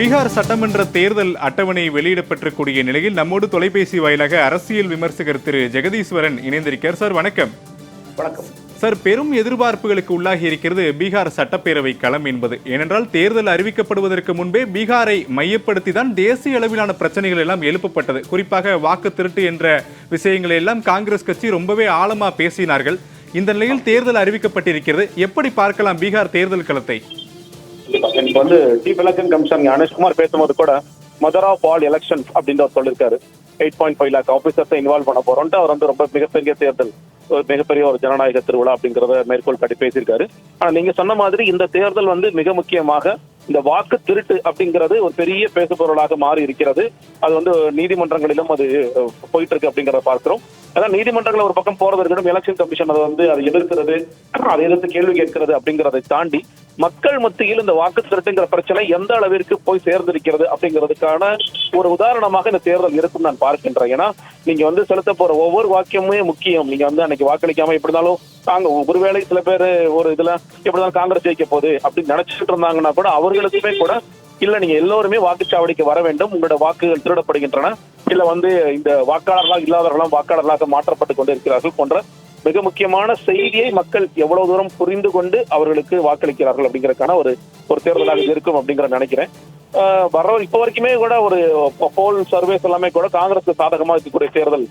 பீகார் சட்டமன்ற தேர்தல் அட்டவணை வெளியிடப்பட்டிருக்கூடிய நிலையில் நம்மோடு தொலைபேசி வாயிலாக அரசியல் விமர்சகர் திரு ஜெகதீஸ்வரன் இணைந்திருக்கார் சார் வணக்கம். வணக்கம். சார் பெரும் எதிர்பார்ப்புகளுக்கு உள்ளாகி இருக்கிறது பீகார் சட்டப்பேரவை களம் என்பது. ஏனென்றால் தேர்தல் அறிவிக்கப்படுவதற்கு முன்பே பீகாரை மையப்படுத்தி தான் தேசிய அளவிலான பிரச்சனைகள் எல்லாம் எழுப்பப்பட்டது. குறிப்பாக வாக்கு திருட்டு என்ற விஷயங்களை எல்லாம் காங்கிரஸ் கட்சி ரொம்பவே ஆழமா பேசினார்கள். இந்த நிலையில் தேர்தல் அறிவிக்கப்பட்டிருக்கிறது. எப்படி பார்க்கலாம் பீகார் தேர்தல் களத்தை? எனக்கு வந்து சீஃப் எலெக்ஷன் கமிஷன் ஞானேஷ்குமார் பேசும்போது கூட மதர் ஆஃப் ஆல் எலெக்ஷன் அப்படின்னு அவர் சொல்லியிருக்காரு. எயிட் பாயிண்ட் ஃபைவ் லேக் ஆஃபீஸர்ஸை இன்வால்வ் பண்ண போறோம்ட்டு அவர் வந்து ரொம்ப மிகப்பெரிய தேர்தல் ஒரு மிகப்பெரிய ஒரு ஜனநாயக திருவிழா அப்படிங்கறத மேற்கோள் காட்டி பேசியிருக்காரு. ஆனா நீங்க சொன்ன மாதிரி இந்த தேர்தல் வந்து மிக முக்கியமாக இந்த வாக்கு திருட்டு அப்படிங்கிறது ஒரு பெரிய பேசுபொருளாக மாறி இருக்கிறது. அது வந்து நீதிமன்றங்களிலும் அது போயிட்டு இருக்கு அப்படிங்கறத பார்க்கிறோம். அதான் நீதிமன்றங்கள் ஒரு பக்கம் போறது இருக்கட்டும் எலெக்ஷன் கமிஷன் அதை வந்து அதை எதிர்க்கிறது அதை எதிர்த்து கேள்வி கேட்கிறது அப்படிங்கறதை தாண்டி மக்கள் மத்தியில் இந்த வாக்கு திருட்டுங்கிற பிரச்சனை எந்த அளவிற்கு போய் சேர்ந்திருக்கிறது அப்படிங்கிறதுக்கான ஒரு உதாரணமாக இந்த தேர்தல் இருக்கும் நான் பார்க்கின்றேன். ஏன்னா நீங்க வந்து செலுத்த போற ஒவ்வொரு வாக்கியமுமே முக்கியம். நீங்க வந்து அன்னைக்கு வாக்களிக்காம எப்படி இருந்தாலும் தாங்க ஒருவேளை சில பேர் ஒரு இதுல எப்படினாலும் காங்கிரஸ் ஜெயிக்க போகுது அப்படின்னு நினைச்சிட்டு இருந்தாங்கன்னா கூட அவர்களுக்குமே கூட இல்ல நீங்க எல்லோருமே வாக்குச்சாவடிக்கு வர வேண்டும். உங்களோட வாக்குகள் திருடப்படுகின்றன. இல்ல வந்து இந்த வாக்காளர்களாக இல்லாதவர்களாம் வாக்காளர்களாக மாற்றப்பட்டு கொண்டிருக்கிறார்கள் போன்ற மிக முக்கியமான செய்தியை மக்கள் எவ்வளவு தூரம் புரிந்து கொண்டு அவர்களுக்கு வாக்களிக்கிறார்கள் அப்படிங்கறதுக்கான ஒரு ஒரு தேர்தலாக இருக்கும் அப்படிங்கிற நினைக்கிறேன். வர இப்ப வரைக்குமே கூட ஒரு போல் சர்வேஸ் எல்லாமே கூட காங்கிரஸ் சாதகமா இருக்கக்கூடிய தேர்தல்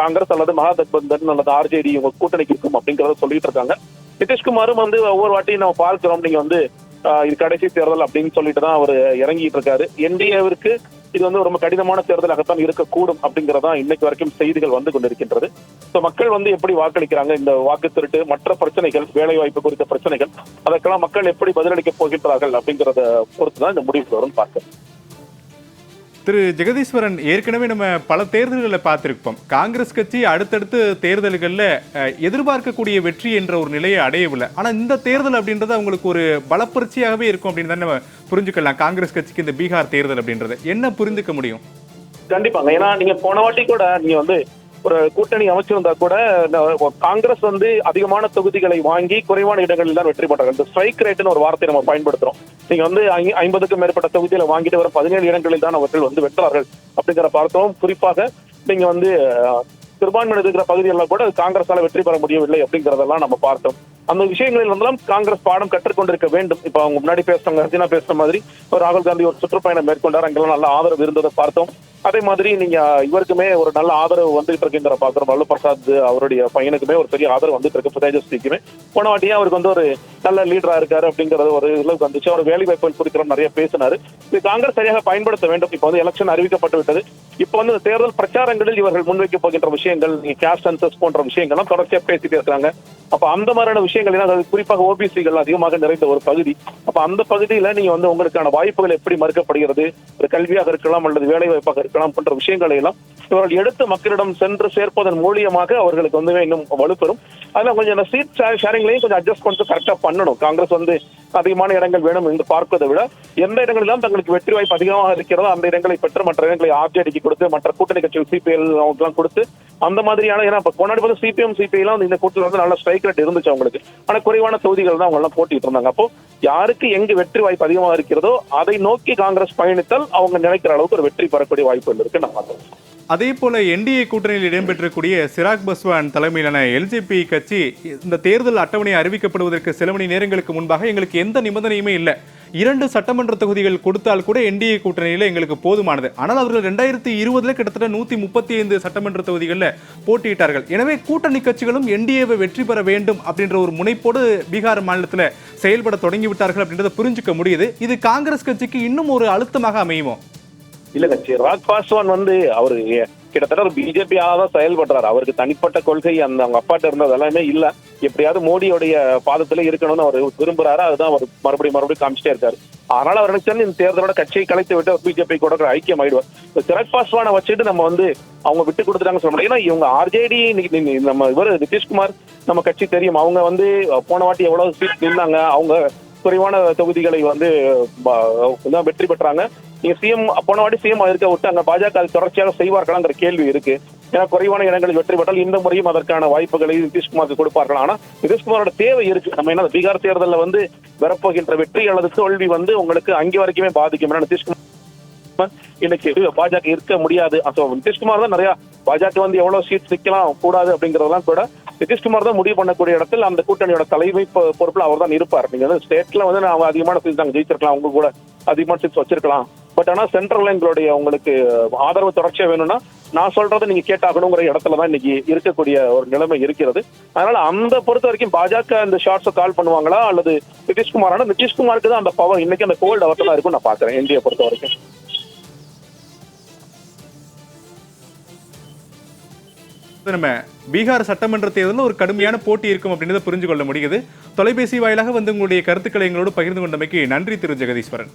காங்கிரஸ் அல்லது மகாதட்பந்தன் அல்லது ஆர்ஜேடி இவங்க கூட்டணிக்கு இருக்கும் அப்படிங்கறத சொல்லிட்டு இருக்காங்க. நிதிஷ்குமாரும் வந்து ஒவ்வொரு வாட்டியும் நம்ம பார்க்கிறோம். நீங்க வந்து ஆஹ் இது கடைசி தேர்தல் அப்படின்னு சொல்லிட்டு தான் அவர் இறங்கிட்டு இருக்காரு. என்டிஏவிற்கு இது வந்து ரொம்ப கடினமான தேர்தலாகத்தான் இருக்கக்கூடும் அப்படிங்கறதா இன்னைக்கு வரைக்கும் செய்திகள் வந்து கொண்டிருக்கின்றது. ஸோ மக்கள் வந்து எப்படி வாக்களிக்கிறாங்க? இந்த வாக்கு திருட்டு மற்ற பிரச்சனைகள் வேலை வாய்ப்பு குறித்த பிரச்சனைகள் அதற்கெல்லாம் மக்கள் எப்படி பதிலளிக்க போகின்றார்கள் அப்படிங்கறத பொறுத்து தான் இந்த முடிவுக்கு வரும் பார்க்கிறேன் திரு ஜெகதீஸ்வரன் ஏற்கனவே நம்ம பல தேர்தல்களை பார்த்திருப்போம். காங்கிரஸ் கட்சி அடுத்தடுத்து தேர்தல்களில் எதிர்பார்க்கக்கூடிய வெற்றி என்ற ஒரு நிலையை அடையவில்லை. ஆனால் இந்த தேர்தல் அப்படின்றது அவங்களுக்கு ஒரு பலப்பரிச்சியாகவே இருக்கும் அப்படின்னு தான் நம்ம புரிஞ்சுக்கலாம். காங்கிரஸ் கட்சிக்கு இந்த பீகார் தேர்தல் அப்படின்றது. என்ன புரிஞ்சுக்க முடியும்? கண்டிப்பாங்க. ஏன்னா நீங்க போன வாட்டி கூட நீங்க வந்து ஒரு கூட்டணி அமைச்சிருந்தா கூட காங்கிரஸ் வந்து அதிகமான தொகுதிகளை வாங்கி குறைவான இடங்களில் தான் வெற்றி பெற்றார்கள் இந்த ஸ்ட்ரைக் ரேட்னு ஒரு வார்த்தையை நம்ம பயன்படுத்துறோம். நீங்க வந்து ஐம்பதுக்கும் மேற்பட்ட தொகுதியில வாங்கிட்டு வர பதினேழு இடங்களில் தான் அவர்கள் வந்து வெற்றார்கள் அப்படிங்கிற பார்த்தோம். குறிப்பாக நீங்க வந்து அஹ், சிறுபான்மையினர் இருக்கிற பகுதிகளில் கூட காங்கிரஸால வெற்றி பெற முடியவில்லை அப்படிங்கறதெல்லாம் நம்ம பார்த்தோம். அந்த விஷயங்களில் வந்தாலும் காங்கிரஸ் பாடம் கற்றுக்கொண்டிருக்க வேண்டும். இப்ப அவங்க முன்னாடி பேசுறாங்க ஹர்ஜினா பேசுற மாதிரி ராகுல் காந்தி ஒரு சுற்றுப்பயணம் மேற்கொண்டார். அங்கெல்லாம் நல்ல ஆதரவு இருந்ததை பார்த்தோம். அதே மாதிரி நீங்க இவருக்குமே ஒரு நல்ல ஆதரவு வந்துட்டு இருக்குங்கிற பாக்குறோம் வல்லு பிரசாத் அவருடைய பையனுக்குமே ஒரு பெரிய ஆதரவு வந்துட்டு இருக்கு தேஜஸ்விக்குமே போன வாட்டியும் அவருக்கு வந்து ஒரு நல்ல லீடரா இருக்காரு அப்படிங்கறது ஒரு இதுல வந்துச்சு. அவர் வேலை வாய்ப்புகள் குறித்து நிறைய பேசினாரு. இது காங்கிரஸ் சரியாக பயன்படுத்த வேண்டும். இப்ப வந்து எலெக்ஷன் அறிவிக்கப்பட்டு விட்டது. இப்ப வந்து தேர்தல் பிரச்சாரங்களில் இவர்கள் முன்வைக்க போகின்ற விஷயங்கள் நீங்க கேஷ் சென்சஸ் போன்ற விஷயங்கள்லாம் தொடர்ச்சியா பேசிட்டு இருக்காங்க அப்ப அந்த மாதிரியான விஷயங்கள் ஏன்னா அது குறிப்பாக ஓபிசிகள் அதிகமாக நிறைந்த ஒரு பகுதி. அப்ப அந்த பகுதியில நீங்க வந்து உங்களுக்கான வாய்ப்புகள் எப்படி மறுக்கப்படுகிறது? கல்வியாக இருக்கலாம் அல்லது வேலை வாய்ப்பாக இருக்கலாம் போன்ற விஷயங்களை எல்லாம் இவர்கள் எடுத்து மக்களிடம் சென்று சேர்ப்பதன் மூலியமாக அவர்களுக்கு வந்து இன்னும் வலுப்பெறும். அதெல்லாம் கொஞ்சம் சீட் ஷேரிங்லையும் கொஞ்சம் அட்ஜஸ்ட் பண்ணிட்டு கரெக்டா பண்ணணும். காங்கிரஸ் வந்து அதிகமான இடங்கள் வேணும் என்று பார்ப்பதை விட எந்த இடங்களிலும் தங்களுக்கு வெற்றி வாய்ப்பு அதிகமாக இருக்கிறதோ அந்த இடங்களை பெற்று மற்ற இடங்களை ஆர்ஜேடிக்கு கொடுத்து மற்ற கூட்டணி கட்சிகள் சிபிஎல் அவங்களுக்குலாம் கொடுத்து அந்த மாதிரியான ஏன்னா இப்ப போனாடி பார்த்து சிபிஎம் சிபிஐலாம் வந்து இந்த கூட்டத்தில் வந்து நல்ல ஸ்ட்ரைக் ரேட் இருந்துச்சு அவங்களுக்கு. ஆனா குறைவான தொகுதிகள் தான் அவங்க எல்லாம் போட்டிட்டு இருந்தாங்க. அப்போ யாருக்கு எங்கு வெற்றி வாய்ப்பு அதிகமாக இருக்கிறதோ அதை நோக்கி காங்கிரஸ் பயணித்தால் அவங்க நினைக்கிற அளவுக்கு ஒரு வெற்றி பெறக்கூடிய வாய்ப்பு இருக்கு நான் பார்த்தேன் அதே போல என்டிஏ கூட்டணியில் இடம்பெற்றக்கூடிய சிராக் பஸ்வான் தலைமையிலான எல்ஜேபி கட்சி இந்த தேர்தல் அட்டவணை அறிவிக்கப்படுவதற்கு சில மணி நேரங்களுக்கு முன்பாக எங்களுக்கு எந்த நிபந்தனையுமே இல்லை. இரண்டு சட்டமன்ற தொகுதிகள் கொடுத்தால் கூட என்டிஏ கூட்டணியில் எங்களுக்கு போதுமானது. ஆனால் அவர்கள் ரெண்டாயிரத்தி இருபதுல கிட்டத்தட்ட நூத்தி முப்பத்தி ஐந்து சட்டமன்ற தொகுதிகளில் போட்டியிட்டார்கள். எனவே கூட்டணி கட்சிகளும் என்டிஏவை வெற்றி பெற வேண்டும் அப்படின்ற ஒரு முனைப்போடு பீகார் மாநிலத்தில் செயல்பட தொடங்கிவிட்டார்கள் அப்படின்றத புரிஞ்சுக்க முடியுது. இது காங்கிரஸ் கட்சிக்கு இன்னும் ஒரு அழுத்தமாக அமையுமோ? இல்லங்க சிராக் பாஸ்வான் வந்து அவரு கிட்டத்தட்ட ஒரு பிஜேபி தான் செயல்படுறாரு. அவருக்கு தனிப்பட்ட கொள்கை அந்த அவங்க அப்பாட்ட இருந்தது எல்லாமே இல்ல. எப்படியாவது மோடியோடைய பாதத்துல இருக்கணும்னு அவர் விரும்புறாரு. அதுதான் அவர் மறுபடியும் மறுபடியும் காமிச்சிட்டே இருக்காரு. அதனால அவர் நினைச்சாலும் இந்த தேர்தலோட கட்சியை கலைத்து விட்டு அவர் பிஜேபி கூட ஒரு ஐக்கியம் ஆயிடுவார். இந்த சிராக் பாஸ்வானை வச்சுட்டு நம்ம வந்து அவங்க விட்டு கொடுத்துட்டாங்க சொல்ல முடியும் ஏன்னா இவங்க ஆர்ஜேடி நம்ம இவர் நிதிஷ்குமார் நம்ம கட்சி தெரியும். அவங்க வந்து போன வாட்டி எவ்வளவு சீட் நின்னாங்க. அவங்க குறைவான தொகுதிகளை வந்து வெற்றி பெற்றாங்க. நீங்க சிஎம் போன வாட்டி சிஎம் இருக்க விட்டு அங்க பாஜக தொடர்ச்சியாக செய்வார்களாங்கிற கேள்வி இருக்கு. ஏன்னா குறைவான இடங்களில் வெற்றி பெற்றால் இந்த முறையும் அதற்கான வாய்ப்புகளை நிதிஷ்குமாருக்கு கொடுப்பார்கள். ஆனா நிதிஷ்குமாரோட தேவை இருக்கு. நம்ம என்ன பீகார் தேர்தலில் வந்து வரப்போகின்ற வெற்றி அல்லது தோல்வி வந்து உங்களுக்கு அங்கே வரைக்குமே பாதிக்கும். ஏன்னா நிதிஷ்குமார் இன்னைக்கு பாஜக இருக்க முடியாது. அப்போ நிதிஷ்குமார் தான் நிறைய பாஜக வந்து எவ்வளவு சீட் நிக்கலாம் கூடாது அப்படிங்கறதெல்லாம் கூட நிதிஷ்குமார் தான் முடிவு பண்ணக்கூடிய இடத்தில் அந்த கூட்டணியோட தலைமை பொ- பொறுப்புல அவர் தான் இருப்பார். நீங்க வந்து ஸ்டேட்ல வந்து அவங்க அதிகமான சீட்ஸ் நாங்க ஜெயிச்சிருக்கலாம். அவங்க கூட அதிகமான சீட்ஸ் வச்சிருக்கலாம். பட் ஆனா சென்ட்ரல் எங்களுடைய உங்களுக்கு ஆதரவு தொடர்ச்சியா வேணும்னா நான் சொல்றதை நீங்க கேட்டாகணுங்கிற இடத்துல தான் இன்னைக்கு இருக்கக்கூடிய ஒரு நிலைமை இருக்கிறது. அதனால அந்த பொறுத்த வரைக்கும் பாஜக இந்த ஷார்ட்ஸை கால் பண்ணுவாங்களா? அல்லது நிதிஷ்குமார் ஆனா நிதிஷ்குமாருக்கு தான் அந்த பவர் இன்னைக்கு அந்த கோல்டு அவர்கிட்ட தான் இருக்கும் நான் பாக்குறேன் இந்தியா பொறுத்த வரைக்கும். நம்ம பீகார் சட்டமன்ற தேர்தலில் ஒரு கடுமையான போட்டி இருக்கும் அப்படின்றத புரிஞ்சு கொள்ள முடியுது தொலைபேசி வாயிலாக வந்து உங்களுடைய கருத்துக்களை எங்களோடு பகிர்ந்து கொண்டமைக்கு நன்றி திரு. ஜெகதீஸ்வரன்.